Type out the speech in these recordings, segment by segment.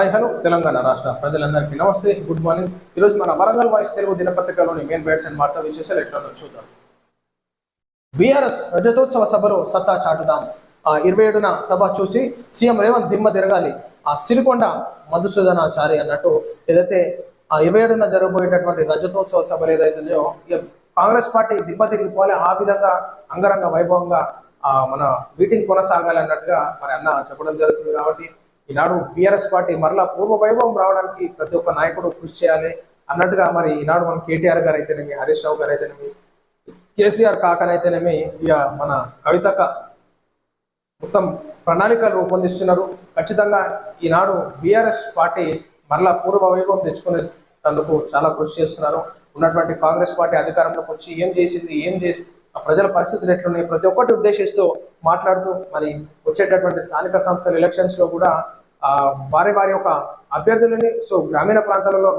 Hi hello Telangana రాష్ట్ర ప్రజలందరికీ నమస్తే గుడ్ మార్నింగ్ ఈరోజు మన వరంగల్ వాయిస్ తెలుగు దినపత్రికలోని మెయిన్ బైట్స్ అండ్ వార్తా విశేషాలు ఎట్లా చూద్దాం. బీఆర్ఎస్ రజతోత్సవ సభలో సత్తా చాటుదాం. ఆ ఇరవై ఏడున సభ చూసి సీఎం రేవంత్ దిమ్మ తిరగాలి ఆ సిరికొండ మధుసూదనాచారి అన్నట్టు ఏదైతే ఆ ఇరవై ఏడున జరగబోయేటటువంటి రజతోత్సవ సభలు ఏదైతుందో కాంగ్రెస్ పార్టీ దిమ్మ తిరిగిపోవాలి ఆ విధంగా అంగరంగ వైభవంగా ఆ మన మీటింగ్ కొనసాగాలి అన్నట్టుగా మరి అన్న చెప్పడం జరుగుతుంది కాబట్టి ఈనాడు బీఆర్ఎస్ పార్టీ మరలా పూర్వ వైభవం రావడానికి ప్రతి ఒక్క నాయకుడు కృషి చేయాలి అన్నట్టుగా మరి ఈనాడు మన కేటీఆర్ గారు అయితేనేమి హరీష్ రావు గారు అయితేనేమి కేసీఆర్ కాకనైతేనేమి ఇక మన కవితక మొత్తం ప్రణాళికలు రూపొందిస్తున్నారు. ఖచ్చితంగా ఈనాడు బీఆర్ఎస్ పార్టీ మరలా పూర్వ వైభవం తెచ్చుకునేందుకు చాలా కృషి చేస్తున్నారు. ఉన్నటువంటి కాంగ్రెస్ పార్టీ అధికారంలోకి వచ్చి ఏం చేసింది ఏం చేసి ఆ ప్రజల పరిస్థితులు ఎట్లున్నాయి ప్రతి ఒక్కటి ఉద్దేశిస్తూ మాట్లాడుతూ మరి వచ్చేటటువంటి స్థానిక సంస్థల ఎలక్షన్స్లో కూడా వారి వారి యొక్క అభ్యర్థులని సో గ్రామీణ ప్రాంతాలలో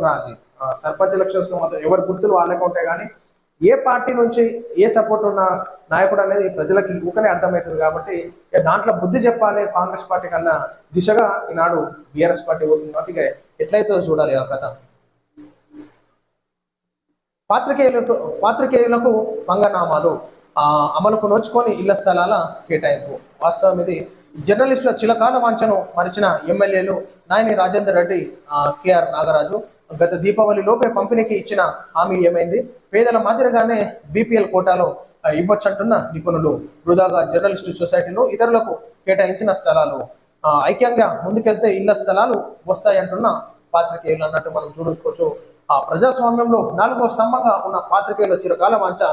సర్పంచ్ ఎలక్షన్స్లో మాత్రం ఎవరి గుర్తులు వాళ్ళకే ఉంటాయి కానీ ఏ పార్టీ నుంచి ఏ సపోర్ట్ ఉన్న నాయకుడు అనేది ప్రజలకి ఊకనే అర్థమవుతుంది కాబట్టి దాంట్లో బుద్ధి చెప్పాలి కాంగ్రెస్ పార్టీ కన్నా దిశగా ఈనాడు బీఆర్ఎస్ పార్టీ పోతుంది కాబట్టి ఇక ఎట్లయితే చూడాలి ఆ కథ. పాత్రికేయులకు పాత్రికేయులకు పంగనామాలు ఆ, అమలుకు నోచుకొని ఇళ్ళ స్థలాల కేటాయింపు. వాస్తవం ఇది జర్నలిస్టుల చిలకాల వాంఛను మరిచిన ఎమ్మెల్యేలు నాయని రాజేందర్ రెడ్డి కేఆర్ నాగరాజు. గత దీపావళి లోపే పంపిణీకి ఇచ్చిన హామీ ఏమైంది? పేదల మాదిరిగానే బీపీఎల్ కోటాలో ఇవ్వచ్చంటున్న నిపుణులు. వృధాగా జర్నలిస్టు సొసైటీలు ఇతరులకు కేటాయించిన స్థలాలు. ఐక్యంగా ముందుకెళ్తే ఇళ్ళ స్థలాలు వస్తాయంటున్న పాత్రికేయులు అన్నట్టు మనం చూడవచ్చు ఆ ప్రజాస్వామ్యంలో నాలుగో స్తంభంగా ఉన్న పాత్రికేయుల చిరకాల వాంచ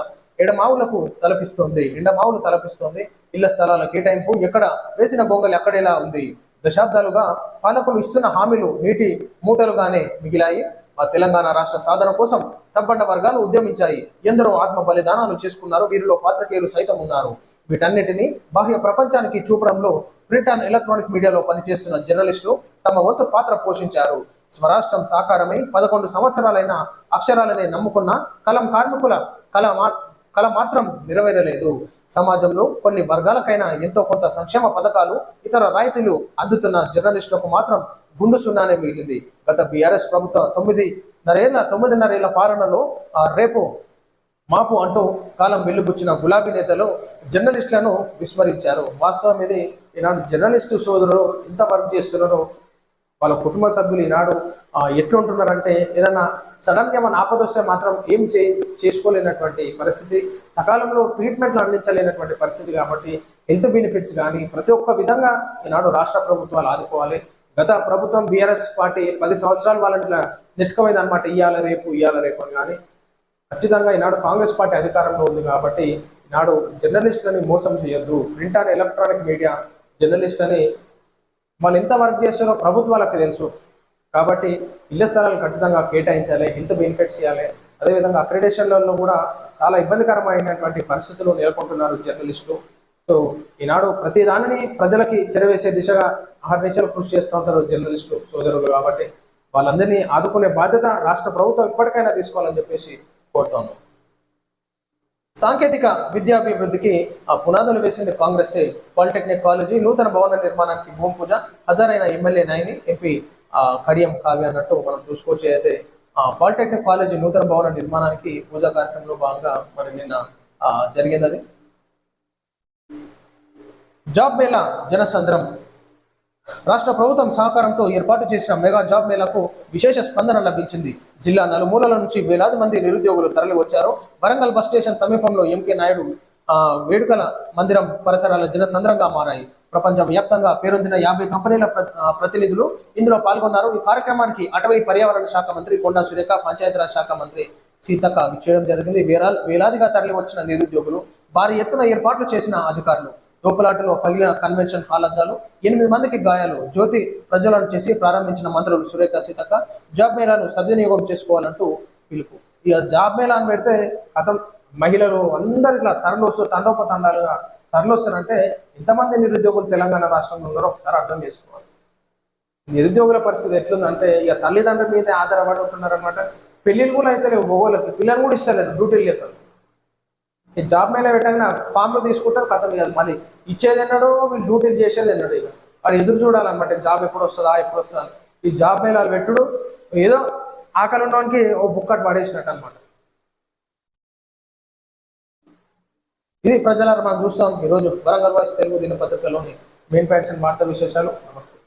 ఎడమావులకు తలపిస్తోంది. ఎండమావులు తలపిస్తోంది. ఇళ్ళ స్థలాల కేటాయింపు ఎక్కడ వేసిన బొంగలు ఎక్కడేలా ఉంది. దశాబ్దాలుగా పాలకులు ఇస్తున్న హామీలు నీటి మూటలుగానే మిగిలాయి. ఆ తెలంగాణ రాష్ట్ర సాధన కోసం సబ్బండ వర్గాలు ఉద్యమించాయి. ఎందరో ఆత్మ బలిదానాలు చేసుకున్నారు. వీరిలో పాత్రికేయులు సైతం ఉన్నారు. వీటన్నిటిని బాహ్య ప్రపంచానికి చూపడంలో ప్రింట్ అండ్ ఎలక్ట్రానిక్ మీడియాలో పనిచేస్తున్న జర్నలిస్టులు తమ వంతు పాత్ర పోషించారు. స్వరాష్ట్రం సాకారమై పదకొండు సంవత్సరాలైన అక్షరాలనే నమ్ముకున్న కలం కార్మికుల కళ కళ మాత్రం నెరవేరలేదు. సమాజంలో కొన్ని వర్గాలకైనా ఎంతో కొంత సంక్షేమ పథకాలు ఇతర రాయితీలు అందుతున్న జర్నలిస్టులకు మాత్రం గుండు సున్నానే మిగిలింది. గత బీఆర్ఎస్ ప్రభుత్వ తొమ్మిదిన్నరేళ్ళ తొమ్మిదిన్నరేళ్ళ పాలనలో రేపు మాపు అంటూ కాలం వెల్లుబుచ్చిన గులాబీ నేతలు జర్నలిస్టులను విస్మరించారు. వాస్తవం ఇది ఈనాడు జర్నలిస్టు సోదరులు ఎంత వర్క్ చేస్తున్నారో వాళ్ళ కుటుంబ సభ్యులు ఈనాడు ఎట్లుంటున్నారంటే ఏదైనా సడన్గా ఏమైనా ఆపద వస్తే మాత్రం ఏం చే చేసుకోలేనటువంటి పరిస్థితి సకాలంలో ట్రీట్మెంట్లు అందించలేనటువంటి పరిస్థితి కాబట్టి హెల్త్ బెనిఫిట్స్ కానీ ప్రతి ఒక్క విధంగా ఈనాడు రాష్ట్ర ప్రభుత్వాలు ఆదుకోవాలి. గత ప్రభుత్వం బీఆర్ఎస్ పార్టీ పది సంవత్సరాలు వాళ్ళని నెట్టుకోమైంది అనమాట ఇయ్యాల రేపు ఇయ్యాల రేపు అని కానీ ఖచ్చితంగా ఈనాడు కాంగ్రెస్ పార్టీ అధికారంలో ఉంది కాబట్టి ఈనాడు జర్నలిస్టులని మోసం చేయొద్దు. Print and electronic media journalist అని వాళ్ళు ఎంత వర్క్ చేస్తారో ప్రభుత్వాలకు తెలుసు. కాబట్టి ఇళ్ళ స్థలాలు ఖచ్చితంగా కేటాయించాలి ఎంత బెనిఫిట్స్ ఇవ్వాలి. అదేవిధంగా అక్రిడేషన్లలో కూడా చాలా ఇబ్బందికరమైనటువంటి పరిస్థితులు నెలకొంటున్నారు జర్నలిస్టులు సో ఈనాడు ప్రతి దానిని ప్రజలకి చెరవేసే దిశగా ఆహర్నిశలు కృషి చేస్తూ ఉంటారు జర్నలిస్టులు సోదరులు కాబట్టి వాళ్ళందరినీ ఆదుకునే బాధ్యత రాష్ట్ర ప్రభుత్వం ఇప్పటికైనా తీసుకోవాలని చెప్పేసి కోరుతాను సాంకేతిక విద్యాభివృద్ధికి ఆ పునాదులు వేసింది కాంగ్రెస్ పాలిటెక్నిక్ కాలేజీ నూతన భవన నిర్మాణానికి భూమి పూజ హజారైన ఎమ్మెల్యే నాయని ఎంపీ ఆ, కడియం కావ్య అన్నట్టు మనం చూసుకోవచ్చు. అయితే ఆ, పాలిటెక్నిక్ కాలేజీ నూతన భవన నిర్మాణానికి పూజా కార్యక్రమంలో భాగంగా మరి నిన్న జరిగింది అది. జాబ్ మేళా జనసంద్రం. రాష్ట్ర ప్రభుత్వం సహకారంతో ఏర్పాటు చేసిన మెగా జాబ్ మేళాకు విశేష స్పందన లభించింది. జిల్లా నలుమూలల నుంచి వేలాది మంది నిరుద్యోగులు తరలి వచ్చారు వరంగల్ బస్ స్టేషన్ సమీపంలో ఎంకే నాయుడు వేడుకల మందిరం పరిసరాల జనసంద్రంగా మారాయి. ప్రపంచ వ్యాప్తంగా పేరొందిన యాభై కంపెనీల ప్రతినిధులు ఇందులో పాల్గొన్నారు. ఈ కార్యక్రమానికి అటవీ పర్యావరణ శాఖ మంత్రి కొండా సురేఖ పంచాయతీరాజ్ శాఖ మంత్రి సీతక్క చేయడం జరిగింది. వేలాదిగా తరలి వచ్చిన నిరుద్యోగులు భారీ ఎత్తున ఏర్పాట్లు చేసిన అధికారులు దోపలాటలో పగిలిన కన్వెన్షన్ హాల్ అద్దాలు ఎనిమిది మందికి గాయాలు. జ్యోతి ప్రజ్వలన చేసి ప్రారంభించిన మంత్రులు సురేఖ సీతక్క జాబ్ మేళాను సద్వినియోగం చేసుకోవాలంటూ పిలుపు. ఇక జాబ్ మేళాను పెడితే కథం మహిళలు అందరు ఇట్లా తరలి వస్తూ తండోపతండాలుగా తరలి వస్తారంటే ఎంతమంది నిరుద్యోగులు తెలంగాణ రాష్ట్రంలో ఉన్నారో ఒకసారి అర్థం చేసుకోవాలి. నిరుద్యోగుల పరిస్థితి ఎట్లుందంటే ఇక తల్లిదండ్రుల మీద ఆధారపడి ఉంటున్నారనమాట పెళ్ళిళ్ళు కూడా అయితే లేవు భూగోళకి పిల్లలు కూడా ఇస్తలేదు డ్యూటీలు లేక. ఈ జాబ్ మేళ పెట్టగానే ఫామ్లు తీసుకుంటారు కథలు కాదు మళ్ళీ ఇచ్చేది ఎన్నడో వీళ్ళు డ్యూటీలు చేసేది ఎన్నడో ఇక. వాడు ఎదురు చూడాలన్నమాట జాబ్ ఎప్పుడు వస్తుందా ఎప్పుడు వస్తుందా ఈ జాబ్ మేళాలు పెట్టుడు ఏదో ఆకలి ఉన్నవానికి ఓ బుక్కట్ పడేసినట్టు అనమాట ఇది ప్రజలారా మనం చూస్తాం. ఈరోజు వరంగల్ వాయిస్ తెలుగు దినపత్రికలోని మెయిన్ ప్యాట్స్ అండ్ వార్తా విశేషాలు. నమస్తే.